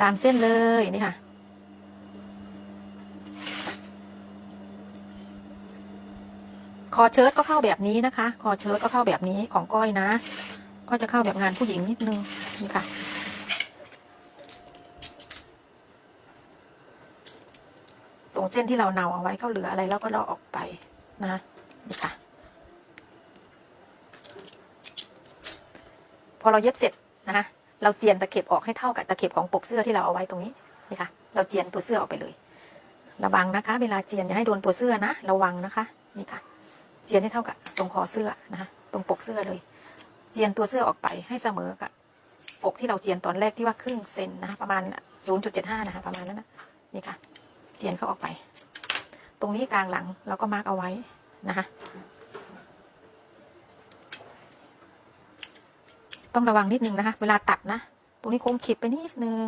ตามเส้นเลยนี่ค่ะ คอเชิ้ตก็เข้าแบบนี้นะคะ คอเชิ้ตก็เข้าแบบนี้ของก้อยนะ ก็จะเข้าแบบงานผู้หญิงนิดนึงนี่ค่ะตรงเส้นที่เราเนาเอาไว้เขาเหลืออะไรแล้วก็เราออกไปนะนี่ค่ะ พอเราเย็บเสร็จนะคะ เราเจียนตะเข็บออกให้เท่ากับตะเข็บของปกเสื้อที่เราเอาไว้ตรงนี้นี่ค่ะ เราเจียนตัวเสื้อออกไปเลย ระวังนะคะ เวลาเจียนอย่าให้โดนตัวเสื้อนะ ระวังนะคะนี่ค่ะ เจียนให้เท่ากับตรงคอเสื้อนะคะตรงปกเสื้อเลย เจียนตัวเสื้อออกไปให้เสมอกับปกที่เราเจียนตอนแรกที่ว่าครึ่งเซนนะคะประมาณ 0.75 นะคะประมาณนั้นนะนี่ค่ะ เจียนเขาออกไป ตรงนี้กลางหลังเราก็มาร์กเอาไว้นะคะ ต้องระวังนิดนึงนะคะ เวลาตัดนะ ตรงนี้โค้งขีดไปนิดนึง